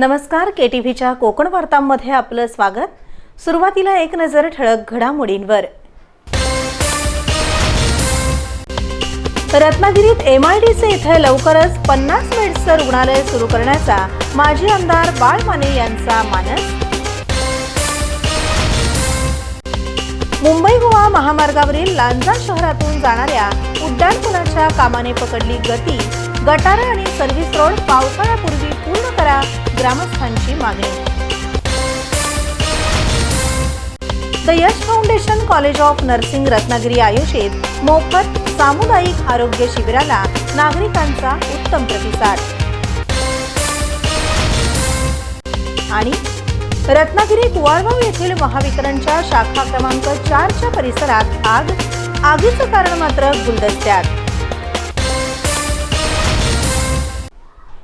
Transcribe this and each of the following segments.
नमस्कार के टी व्हीच्या कोकण वार्तांमध्ये आपलं स्वागत. सुरुवातीला एक नजर ठळक घडामोडींवर. रत्नागिरीत एम आय डी सी इथे लवकरच पन्नास बेड्सचं रुग्णालय सुरू करण्याचा माजी आमदार बाळ माने यांचा मानस. मुंबई गोवा महामार्गावरील लांजा शहरातून जाणाऱ्या उड्डाणपुलाच्या कामाने पकडली गती गटारे आणि सर्व्हिस रोड पावसाळ्यापूर्वी पूर्ण करा ग्रामस्थांची मागणी. The Yash foundation college of nursing Ratnagiri आयोजित मोफत सामुदायिक आरोग्य शिबिराला नागरिकांचा उत्तम प्रतिसाद. आणि रत्नागिरी कुवारगाव येथील महावितरणच्या शाखा क्रमांक चारच्या परिसरात आग आगीचं कारण मात्र गुलदस्त्यात.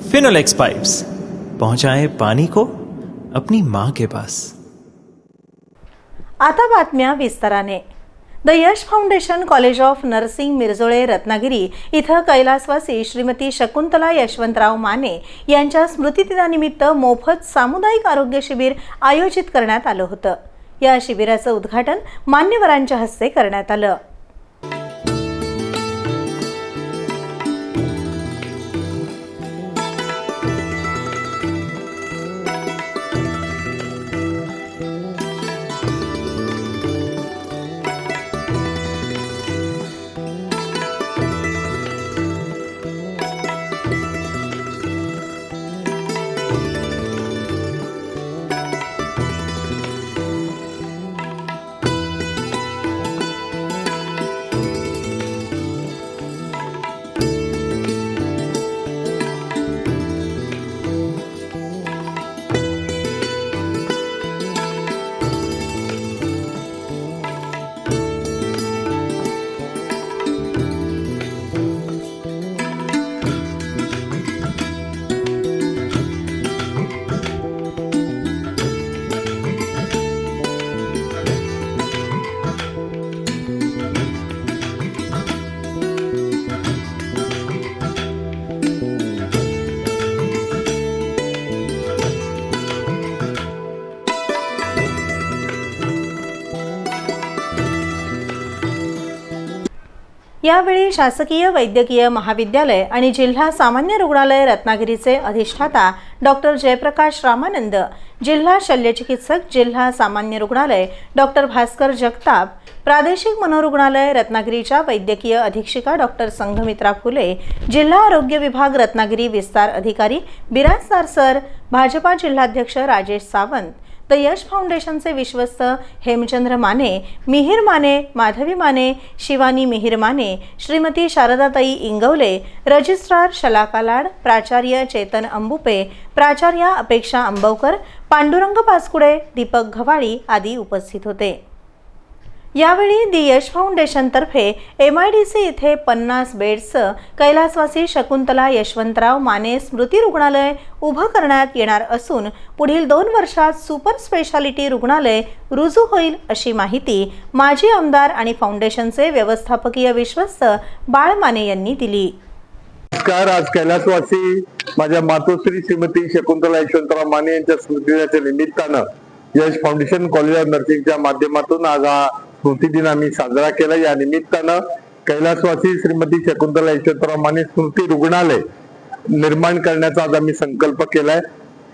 फिनोलेक्स पाइप्स पहुंचाए पानी को अपनी माँ के पास। आता बातम्या विस्ताराने. The Yash foundation college of nursing Mirjole Ratnagiri इथं कैलासवासी श्रीमती शकुंतला यशवंतराव माने यांच्या स्मृतिदिनानिमित्त मोफत सामुदायिक आरोग्य शिबिर आयोजित करण्यात आलं होतं. या शिबिराचं उद्घाटन मान्यवरांच्या हस्ते करण्यात आलं. यावेळी शासकीय वैद्यकीय महाविद्यालय आणि जिल्हा सामान्य रुग्णालय रत्नागिरीचे अधिष्ठाता डॉक्टर जयप्रकाश रामानंद जिल्हा शल्यचिकित्सक जिल्हा सामान्य रुग्णालय डॉक्टर भास्कर जगताप प्रादेशिक मनोरुग्णालय रत्नागिरीच्या वैद्यकीय अधीक्षिका डॉक्टर संघमित्रा फुले जिल्हा आरोग्य विभाग रत्नागिरी विस्तार अधिकारी बिराजदार सर भाजपा जिल्हाध्यक्ष राजेश सावंत द यश फाउंडेशनचे विश्वस्त हेमचंद्र माने मिहीर माने माधवी माने शिवानी मिहीर माने श्रीमती शारदाताई इंगवले रजिस्ट्रार शलाका लाड प्राचार्य चेतन अंबुपे प्राचार्या अपेक्षा अंबवकर पांडुरंग पासकुडे दीपक घवाळी आदी उपस्थित होते. यावेळी दी यश फाउंडेशनतर्फे एम आय डी सी इथे पन्नास बेड्सचं कैलासवासी शकुंतला यशवंतराव माने स्मृती रुग्णालय उभं करण्यात येणार असून पुढील दोन वर्षात सुपर स्पेशालिटी रुग्णालय रुजू होईल अशी माहिती माजी आमदार आणि फाउंडेशनचे व्यवस्थापकीय विश्वस्त बाळ माने यांनी दिली. नमस्कार आज कैलासवासी माझ्या मातोश्री श्रीमती शकुंतला यशवंतराव माने यांच्या स्मृतिदिनाच्या निमित्तानं यश फाउंडेशन कॉलेज ऑफ नर्सिंगच्या माध्यमातून आज हा स्मृतिदिन आम्ही साजरा केला. या निमित्तानं कैलासवासी श्रीमती शकुंतला यशवंतराव माने स्मृती रुग्णालय निर्माण करण्याचा आज आम्ही संकल्प केलाय.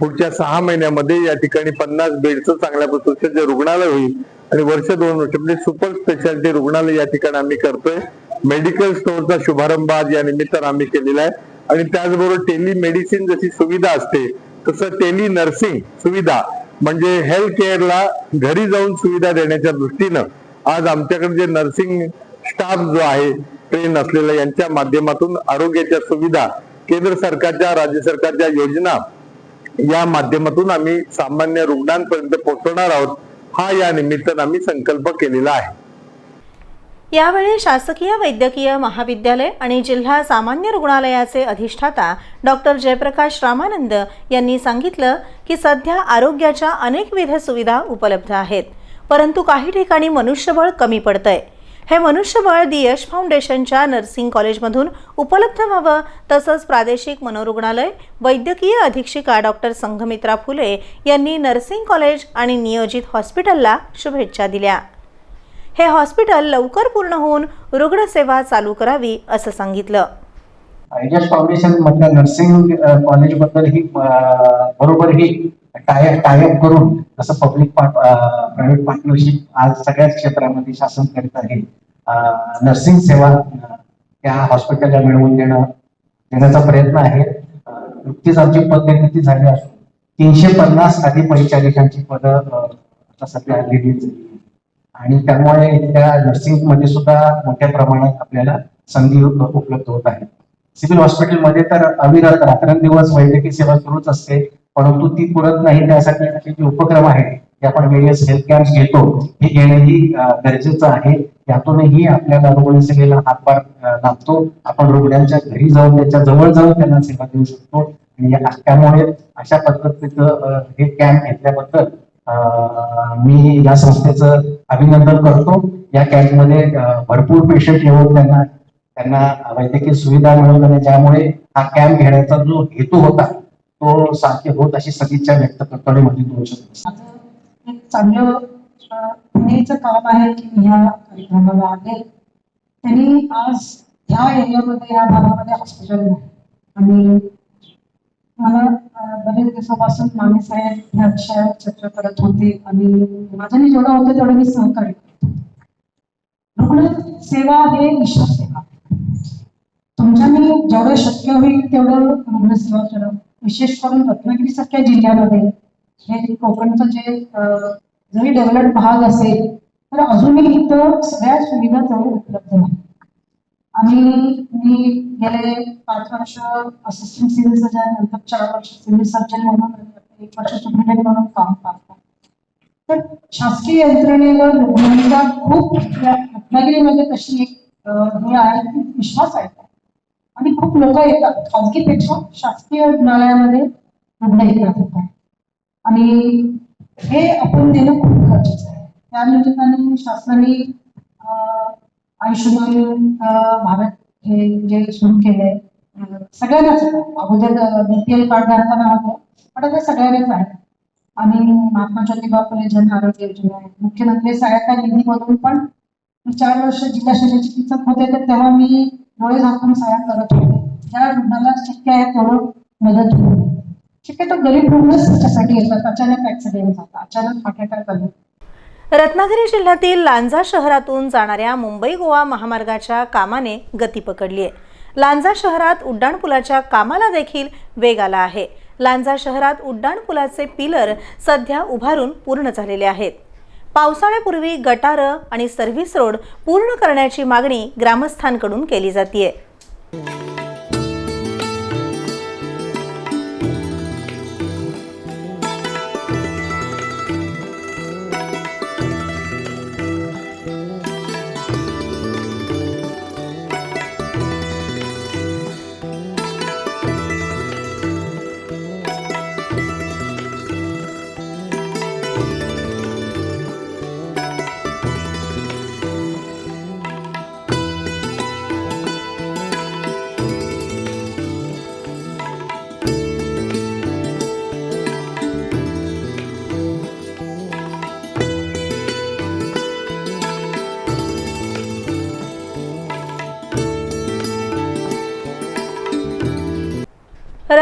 पुढच्या सहा महिन्यामध्ये या ठिकाणी पन्नास बेडचं चांगल्या प्रतीचं रुग्णालय होईल आणि वर्ष दोन वर्ष म्हणजे सुपर स्पेशालिटी रुग्णालय या ठिकाणी आम्ही करतोय. मेडिकल स्टोअरचा शुभारंभ आज या निमित्तानं आम्ही केलेला आहे. आणि त्याचबरोबर टेली मेडिसिन जशी सुविधा असते तसं टेली नर्सिंग सुविधा म्हणजे हेल्थ केअरला घरी जाऊन सुविधा देण्याच्या दृष्टीनं आज आमच्याकडे जे नर्सिंग स्टाफ जो आहे ट्रेन असलेला यांच्या माध्यमातून आरोग्याच्या सुविधा केंद्र सरकारच्या राज्य सरकारच्या योजना या माध्यमातून आम्ही सामान्य रुग्णांपर्यंत पोहोचवणार आहोत. हा या निमित्तानं आम्ही संकल्प केलेला आहे. यावेळी शासकीय वैद्यकीय महाविद्यालय आणि जिल्हा सामान्य रुग्णालयाचे अधिष्ठाता डॉक्टर जयप्रकाश रामानंद यांनी सांगितलं की सध्या आरोग्याच्या अनेकविध सुविधा उपलब्ध आहेत. परंतु काही ठिकाणी मनुष्यबळ कमी पडतंय. हे मनुष्यबळ दि यश फाउंडेशनच्या नर्सिंग कॉलेजमधून उपलब्ध व्हावं तसंच प्रादेशिक मनोरुग्णालय वैद्यकीय अधीक्षिका डॉक्टर संघमित्रा फुले यांनी नर्सिंग कॉलेज आणि नियोजित हॉस्पिटलला शुभेच्छा दिल्या. हे हॉस्पिटल लवकर पूर्ण होऊन रुग्णसेवा चालू करावी असं सांगितलं. आयजस फाउंडेशन मधल्या नर्सिंग कॉलेजबद्दल ही बरोबर ही टाय टायअप करून जसं पब्लिक प्रायव्हेट पार्टनरशिप आज सगळ्याच क्षेत्रामध्ये शासन करीत आहे. नर्सिंग सेवा त्या हॉस्पिटलला मिळवून देणं देण्याचा प्रयत्न आहे. नुकतीच आमची पदनिर्मिती झाली असून तीनशे पन्नास आधी परिचारिकांची पदं आता सध्या आलेली आणि त्यामुळे त्या नर्सिंगमध्ये सुद्धा मोठ्या प्रमाणात आपल्याला संधी उपलब्ध होत आहे. सिव्हिल हॉस्पिटलमध्ये तर अविरत रात्रंदिवस वैद्यकीय सेवा सुरूच असते. परंतु ती पुरत नाही त्यासाठी असे जे उपक्रम आहेत जे आपण वेरियस हेल्थ कॅम्प घेतो हे घेणंही गरजेचं आहे. त्यातूनही आपल्याला रुग्णसेवेला हातभार लागतो. आपण रुग्णांच्या घरी जाऊन त्यांच्या जवळ जाऊन त्यांना सेवा देऊ शकतो. आणि या- त्यामुळे अशा पद्धतीचं हे कॅम्प घेतल्याबद्दल मी या संस्थेचं अभिनंदन करतो. या कॅम्पमध्ये भरपूर पेशंट येऊन त्यांना त्यांना वैद्यकीय सुविधा मिळवून ज्यामुळे हा कॅम्प घेण्याचा जो हेतू होता तो साध्य होत अशी सदिच्छा व्यक्त करतो माझी दोन शब्द एक चांगलं अं, काम आहे की मी ह्या कार्यक्रमाला आले त्यांनी आज ह्या एरियामध्ये या भागामध्ये हॉस्पिटल नाही. आणि मला बरेच दिवसापासून माने साहेब ह्या विषयावर चर्चा करत होते आणि माझ्याने जेवढं होतं तेवढं मी सहकार्य रुग्ण सेवा हे ईश्वर सेवा. तुमच्याने जेवढं शक्य होईल तेवढं रुग्णसेवा करा. विशेष करून रत्नागिरी सारख्या जिल्ह्यामध्ये हे कोकणचं जे जरी डेव्हलप भाग असेल तर अजूनही इथं सगळ्या सुविधा जवळ उपलब्ध नाही आणि मी गेले पाच वर्ष असिस्टंट सिव्हिल सर्जन नंतर चार वर्ष सिव्हिल सर्जन म्हणून एक वर्ष सुप्रिटेंडेंट म्हणून काम करतो तर शासकीय यंत्रणेवर रुग्णांचा खूप रत्नागिरीमध्ये तशी एक हे आहे विश्वास आहे. आणि खूप लोक येतात खाजगीपेक्षा शासकीय रुग्णालयामध्ये रुग्ण येतात आणि हे आपण देणं खूप गरजेचं आहे. त्या निमित्ताने शासनाने आयुष्यमान भारत हे जे सुरू केलंय सगळ्यांनाच अगोदर बीपीएल कार्ड धारकांना होतं पण आता सगळ्यांनाच आहे. आणि महात्मा ज्योतिबा फुले जन आरोग्य योजना आहे. मुख्यमंत्री सहायता निधीमधून पण चार वर्ष जिल्हा शल्य चिकित्सक होते तर तेव्हा मी डोळे झाकून सहाय्य करत होते. ज्या रुग्णाला शक्य आहे तेवढं मदत होते शक्यतो गरीब रुग्णच त्याच्यासाठी येतात. अचानक ऍक्सिडेंट झाला. अचानक हार्ट अटॅक आला. रत्नागिरी जिल्ह्यातील लांजा शहरातून जाणाऱ्या मुंबई गोवा महामार्गाच्या कामाने गती पकडली आहे लांजा शहरात उड्डाणपुलाच्या कामाला देखील वेग आला आहे. लांजा शहरात उड्डाणपुलाचे पिलर सध्या उभारून पूर्ण झालेले आहेत. पावसाळ्यापूर्वी गटारं आणि सर्व्हिस रोड पूर्ण करण्याची मागणी ग्रामस्थांकडून केली जाते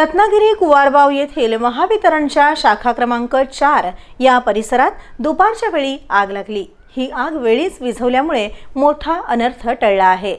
रत्नागिरी कुवारबाव येथील महावितरणच्या शाखा क्रमांक चार या परिसरात दुपारच्या वेळी आग लागली. ही आग वेळीच विझवल्यामुळे मोठा अनर्थ टळला आहे.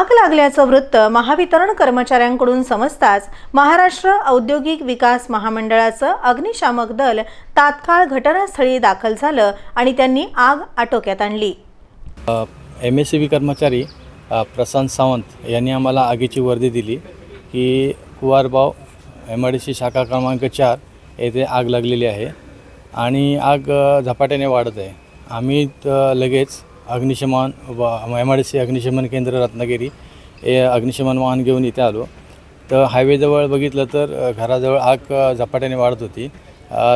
आग लागल्याचं वृत्त महावितरण कर्मचाऱ्यांकडून समजताच महाराष्ट्र औद्योगिक विकास महामंडळाचं अग्निशामक दल तात्काळ घटनास्थळी दाखल झालं आणि त्यांनी आग आटोक्यात आणली. एम एस सी बी कर्मचारी प्रशांत सावंत यांनी आम्हाला आगीची वर्दी दिली की Kuwarbav M I D C शाखा क्रमांक चार येथे आग लागलेली आहे आणि आग झपाट्याने वाढत आहे. आम्ही लगेच अग्निशमन व एम आय डी सी अग्निशमन केंद्र रत्नागिरी हे अग्निशमन वाहन घेऊन इथे आलो. तर हायवेजवळ बघितलं तर घराजवळ आग झपाट्याने वाढत होती.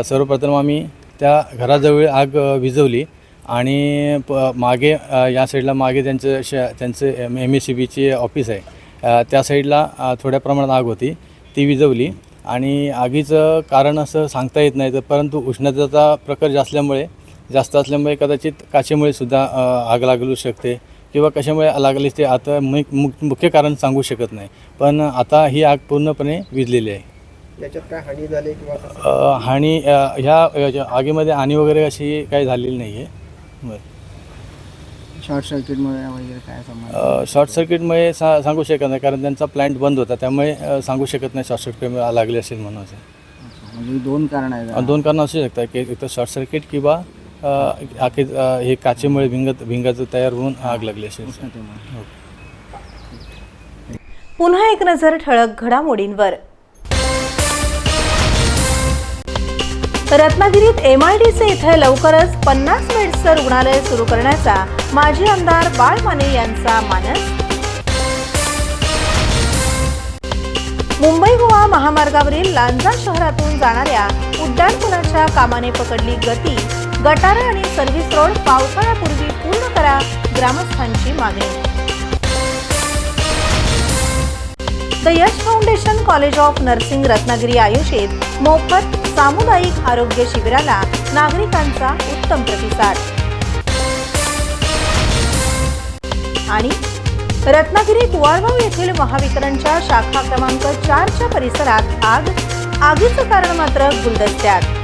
सर्वप्रथम आम्ही त्या घराजवळ आग विझवली आणि प मागे या साईडला मागे त्यांचं श त्यांचं एम एम एस सी बीची ऑफिस आहे. त्या साईडला थोड्या प्रमाणात आग होती. ती विझवली आणि आगीचं कारण असं सांगता येत नाही तर परंतु उष्णतेचा प्रकार जास्त असल्यामुळे जास्त असल्यामुळे कदाचित काचेमुळे सुद्धा आग लागू शकते किंवा कशामुळे लागली ते आता मु मु- मुख्य कारण सांगू शकत नाही. पण आता ही आग पूर्णपणे विझलेली आहे. त्याच्यात काय हानी झाली किंवा अ, ह्या आगीमध्ये हानी वगैरे अशी काही झालेली नाही आहे. बरं. शॉर्ट सर्किटमुळे वगैरे काय शॉर्ट सर्किटमुळे सा सांगू शकत नाही कारण त्यांचा प्लॅन्ट बंद होता. त्यामुळे सांगू शकत नाही शॉर्ट सर्किट लागले असेल म्हणून असं. म्हणजे दोन कारण आहेत. दोन कारणं असू शकतात. की एक तर शॉर्ट सर्किट किंवा आके हे काचेमुळे भिंगत भिंगाचं तयार होऊन आग लागली असेल. पुन्हा एक नजर ठळक घडामोडींवर. रत्नागिरीत एम आय डी सी इथे लवकरच पन्नास बेड्सचं रुग्णालय सुरू करण्याचा माजी आमदार बाळ माने यांचा मानस. मुंबई गोवा महामार्गावरील लांजा शहरातून जाणाऱ्या उड्डाणपुलाच्या कामाने पकडली गती गटारा आणि सर्व्हिस रोड पावसाळ्यापूर्वी पूर्ण करा ग्रामस्थांची मागणी. The Yash foundation college of nursing Ratnagiri आयोजित मोफत सामुदायिक आरोग्य शिबिराला नागरिकांचा उत्तम प्रतिसाद. आणि रत्नागिरी कुवारगाव येथील महावितरणच्या शाखा क्रमांक चारच्या परिसरात आग आगीचं कारण मात्र गुलदस्त्यात.